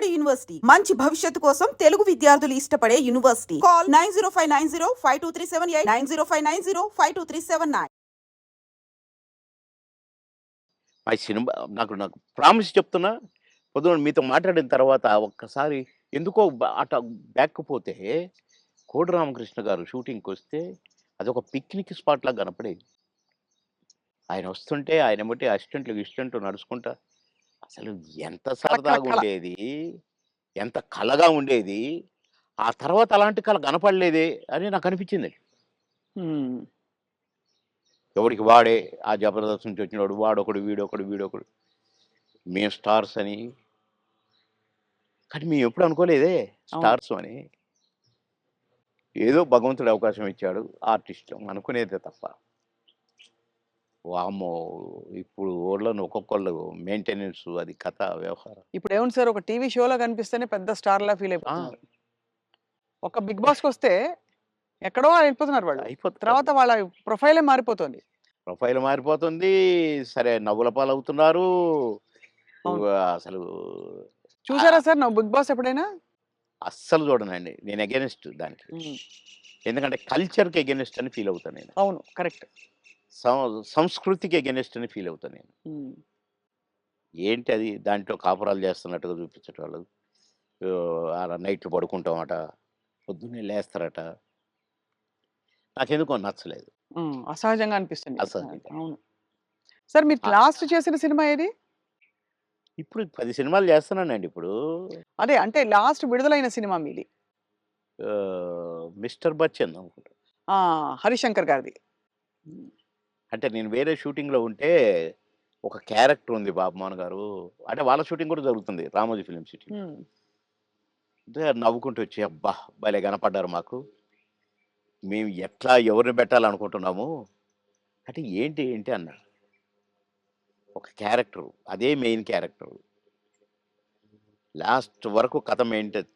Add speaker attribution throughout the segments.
Speaker 1: Kakinada university. మంచి భవిష్యత్తు కోసం తెలుగు విద్యార్థులు ఇష్టపడే university. Call nine zero five nine zero five two three seven eight nine zero five nine zero five two three seven nine.
Speaker 2: మా cinema నాకు నాకు ప్రామిస్ చెప్తున్నా. పొద్దున మీతో మాట్లాడిన తర్వాత ఒక్కసారి ఎందుకో అట బ్యాక్ పోతే కోడి రామకృష్ణ గారు షూటింగ్కి వస్తే అదొక పిక్నిక్ స్పాట్ లాగా కనపడేది. ఆయన వస్తుంటే ఆయన బట్టి అసిస్టెంట్లు ఇస్టెంట్లు నడుచుకుంటా అసలు ఎంత సరదాగా
Speaker 3: కళ.
Speaker 2: ఉండేది? ఎంత కళగా ఉండేది? ఆ తర్వాత అలాంటి కళ కనపడలేదే అని నాకు అనిపించింది.
Speaker 3: ఉమ్.
Speaker 2: ఎవరికి వాడే ఆ జబర్దస్త్ నుంచి వచ్చినవాడు వాడొకడు వీడొకడు వీడొకడు. మేము స్టార్స్ అని. కానీ మేము ఎప్పుడు అనుకోలేదే స్టార్స్ అని. ఏదో భగవంతుడు అవకాశం ఇచ్చాడు ఆర్టిస్ట్ అనుకునేదే తప్ప. వామ్మో ఇప్పుడు ఊళ్ళో ఒక్కొక్కళ్ళు మెయింటెనెన్స్ అది కథ వ్యవహారం.
Speaker 3: ఇప్పుడు ఏముంది సార్? ఒక టీవీ షోలో కనిపిస్తేనే పెద్ద స్టార్ లా ఫీల్ అయిపోతున్నారు. ఒక బిగ్ బాస్కి వస్తే ఎక్కడో వెళ్ళిపోతున్నారు వాళ్ళు.
Speaker 2: అయిపోతుంది
Speaker 3: తర్వాత వాళ్ళ ప్రొఫైలే మారిపోతుంది.
Speaker 2: ప్రొఫైల్ మారిపోతుంది. సరే నవ్వుల పాలవుతున్నారు. అసలు
Speaker 3: చూసారా సార్? నా బిగ్ బాస్ ఎప్పుడైనా?
Speaker 2: అస్సలు చూడనండి. నేను అగెనిస్ట్ దానికి. ఎందుకంటే కల్చర్కి అగెనిస్ట్ అని ఫీల్ అవుతాను నేను.
Speaker 3: అవును. కరెక్ట్.
Speaker 2: సంస్కృతికి అగెనిస్ట్ అని ఫీల్ అవుతాను నేను. ఏంటి అది దాంట్లో కాపురాలు చేస్తున్నట్టుగా చూపించటం వాళ్ళు ఆ నైట్లు పడుకుంటామట పొద్దున్నే లేస్తారట. నాకెందుకో నచ్చలేదు.
Speaker 3: అసహజంగా అనిపిస్తుంది. అవును. సార్ మీరు లాస్ట్ చేసిన సినిమా ఏది?
Speaker 2: ఇప్పుడు పది సినిమాలు చేస్తున్నానండి ఇప్పుడు.
Speaker 3: అదే అంటే లాస్ట్ విడుదలైన సినిమా మీది.
Speaker 2: మిస్టర్ బచ్చన్ అనుకుంటా.
Speaker 3: హరిశంకర్ గారిది.
Speaker 2: అంటే నేను వేరే షూటింగ్లో ఉంటే ఒక క్యారెక్టర్ ఉంది బాబుమోహన్ గారు. అంటే వాళ్ళ షూటింగ్ కూడా జరుగుతుంది రామోజీ ఫిలిం సిటీ. అంటే నవ్వుకుంటూ వచ్చి అబ్బా! భలే కనపడ్డారు మాకు. మేము ఎట్లా ఎవరిని పెట్టాలనుకుంటున్నాము? అంటే ఏంటి ఏంటి? అన్న ఒక క్యారెక్టర్. అదే మెయిన్ క్యారెక్టర్. లాస్ట్ వరకు కథ మెయింటైన్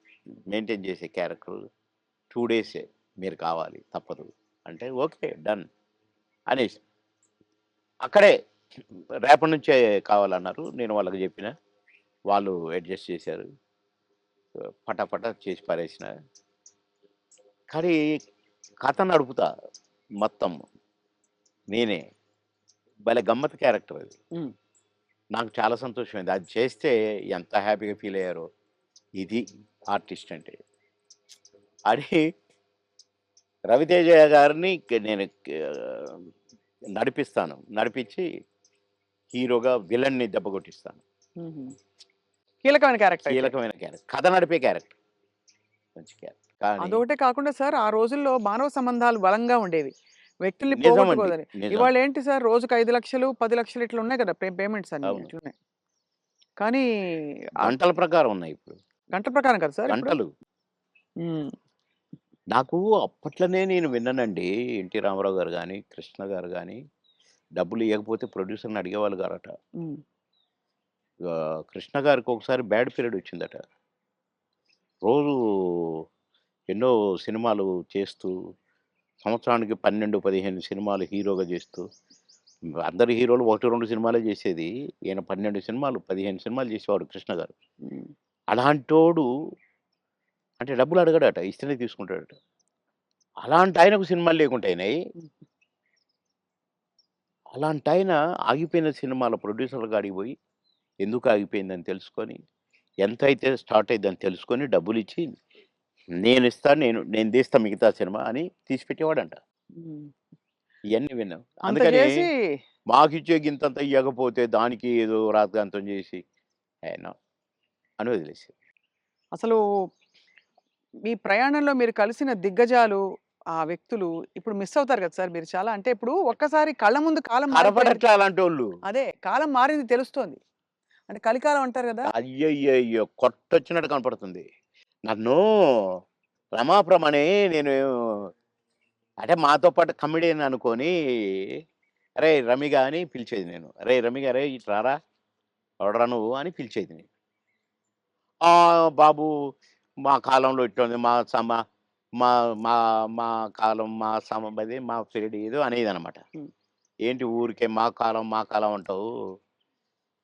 Speaker 2: మెయింటైన్ చేసే క్యారెక్టర్ టూ డేసే మీరు కావాలి తప్పదు. అంటే ఓకే డన్ అనేసి. అక్కడే రేపటి నుంచే కావాలన్నారు. నేను వాళ్ళకి చెప్పిన. వాళ్ళు అడ్జస్ట్ చేశారు. పటాపట చేసి పారేసిన. కానీ కథ నడుపుతా మొత్తం నేనే. భలే గమ్మత్ క్యారెక్టర్ అది. నాకు చాలా సంతోషమైంది. అది చేస్తే ఎంత హ్యాపీగా ఫీల్ అయ్యారో. ఇది ఆర్టిస్ట్ అంటే. అది రవితేజ గారిని నేను నడిపిస్తాను. నడిపించి హీరోగా విలన్ని దెబ్బ కొట్టిస్తాను.
Speaker 3: కీలకమైన క్యారెక్టర్
Speaker 2: కీలకమైన క్యారెక్టర్ కథ నడిపే క్యారెక్టర్. మంచి క్యారెక్టర్.
Speaker 3: అదొకటే కాకుండా సార్ ఆ రోజుల్లో మానవ సంబంధాలు బలంగా ఉండేవి. వ్యక్తుల్ని పోగొట్టుకోదని. ఇవాళ ఏంటి సార్ రోజుకి ఐదు లక్షలు పది లక్షలు ఇట్లా ఉన్నాయి కదా పేమెంట్స్ అన్ని. ఇట్లున్నాయి కానీ
Speaker 2: గంటల ప్రకారం ఉన్నాయి ఇప్పుడు.
Speaker 3: గంట ప్రకారం కదా సార్?
Speaker 2: గంటలు. నాకు అప్పట్లోనే నేను విన్నానండి. ఎన్టీ రామారావు గారు కానీ కృష్ణ గారు కానీ డబ్బులు ఇవ్వకపోతే ప్రొడ్యూసర్ని అడిగేవాళ్ళు గారట. ఆ, కృష్ణ గారికి ఒకసారి బ్యాడ్ పీరియడ్ వచ్చిందట. రోజు ఎన్నో సినిమాలు చేస్తూ సంవత్సరానికి పన్నెండు పదిహేను సినిమాలు హీరోగా చేస్తూ అందరు హీరోలు ఒకటి రెండు సినిమాలే చేసేది. ఈయన పన్నెండు సినిమాలు పదిహేను సినిమాలు చేసేవాడు కృష్ణ గారు. అలాంటోడు అంటే డబ్బులు అడగడట ఇస్తేనే తీసుకుంటాడట. అలాంటి ఆయనకు సినిమాలు లేకుంటాయినాయి అలాంటి ఆయన ఆగిపోయిన సినిమాల ప్రొడ్యూసర్లు కాడికి పోయి ఎందుకు ఆగిపోయిందని తెలుసుకొని ఎంత అయితే స్టార్ట్ అయిందని తెలుసుకొని డబ్బులు ఇచ్చి నేను ఇస్తాను నేను నేను తీస్తా మిగతా సినిమా అని తీసి పెట్టేవాడంట.
Speaker 3: ఉమ్.
Speaker 2: ఇవన్నీ విన్నాం. అందుకని మాకు ఇచ్చే గింతంత ఇవ్వకపోతే దానికి ఏదో రాతగాంతం చేసి ఆయన అని వదిలేసి
Speaker 3: అసలు మీ ప్రయాణంలో మీరు కలిసిన దిగ్గజాలు ఆ వ్యక్తులు ఇప్పుడు మిస్ అవుతారు కదా సార్ మీరు చాలా అంటే ఇప్పుడు ఒక్కసారి కళ్ళ ముందు కాలం మారిపోయింది.
Speaker 2: అలాంటి వాళ్ళు
Speaker 3: అదే కాలం మారింది తెలుస్తోంది. అంటే కలికాలం అంటారు కదా?
Speaker 2: అయ్యయ్యో కొట్టొచ్చినట్టు కనపడుతుంది. నన్ను రమాప్రమణే నేను అంటే మాతో పాటు కమిడియన్ అనుకొని అరే రమిగా అని పిలిచేది నేను. అరే రమిగా అరే ఇటు రారా? ఎవడరా నువ్వు? అని పిలిచేది నేను. "ఆ, బాబు మా కాలంలో ఇట్లుంది. మా సమ మా మా మా కాలం మా సమది మా పీరియడ్ ఏదో అనేది అనమాట. ఏంటి ఊరికే మా కాలం మా కాలం అంటావు?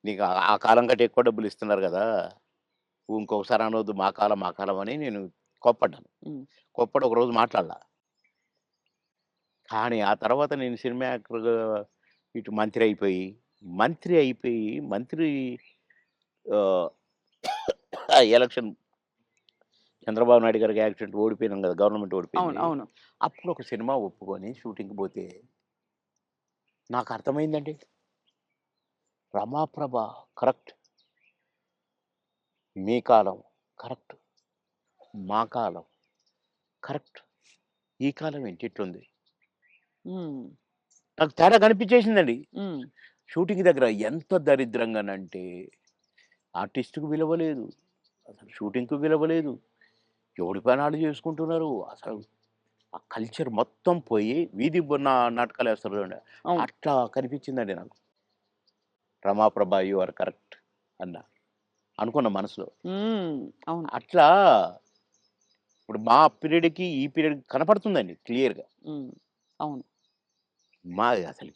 Speaker 2: నీకు ఆ- కాలం కంటే ఎక్కువ డబ్బులు ఇస్తున్నారు కదా? ఇంకొకసారి అనవద్దు మా కాలం మా కాలం అని నేను కోప్పడ్డాను. కోప్పడి ఒక రోజు మాట్లాడలా. కానీ ఆ తర్వాత నేను సినిమా యాక్టర్గా ఇటు మంత్రి అయిపోయి మంత్రి అయిపోయి మంత్రి ఎలక్షన్ చంద్రబాబు నాయుడు గారికి యాక్సిడెంట్ ఓడిపోయినాం కదా గవర్నమెంట్
Speaker 3: అవును
Speaker 2: ఓడిపోయింది.
Speaker 3: అవును
Speaker 2: అప్పుడు ఒక సినిమా ఒప్పుకొని షూటింగ్కి పోతే నాకు అర్థమైందండి. రమాప్రభ కరెక్ట్. మీ కాలం కరెక్ట్. మా కాలం కరెక్ట్. ఈ కాలం ఏంటి ఇట్లుంది?
Speaker 3: ఉమ్,
Speaker 2: నాకు తేడా కనిపించేసిందండి.
Speaker 3: ఉమ్,
Speaker 2: షూటింగ్ దగ్గర ఎంత దరిద్రంగానంటే ఆర్టిస్ట్కి విలువ లేదు అసలు షూటింగ్కి విలువ లేదు. ఎవడి పనాలు చేసుకుంటున్నారు? అసలు ఆ కల్చర్ మొత్తం పోయి వీధి నాటకాలు వేస్తారు అట్లా కనిపించిందండి నాకు. రమాప్రభ యు ఆర్ కరెక్ట్ అన్న. అనుకున్న మనసులో.
Speaker 3: అవును.
Speaker 2: అట్లా ఇప్పుడు మా పీరియడ్కి ఈ పీరియడ్ కనపడుతుందండి క్లియర్గా.
Speaker 3: అవును.
Speaker 2: మా అసలు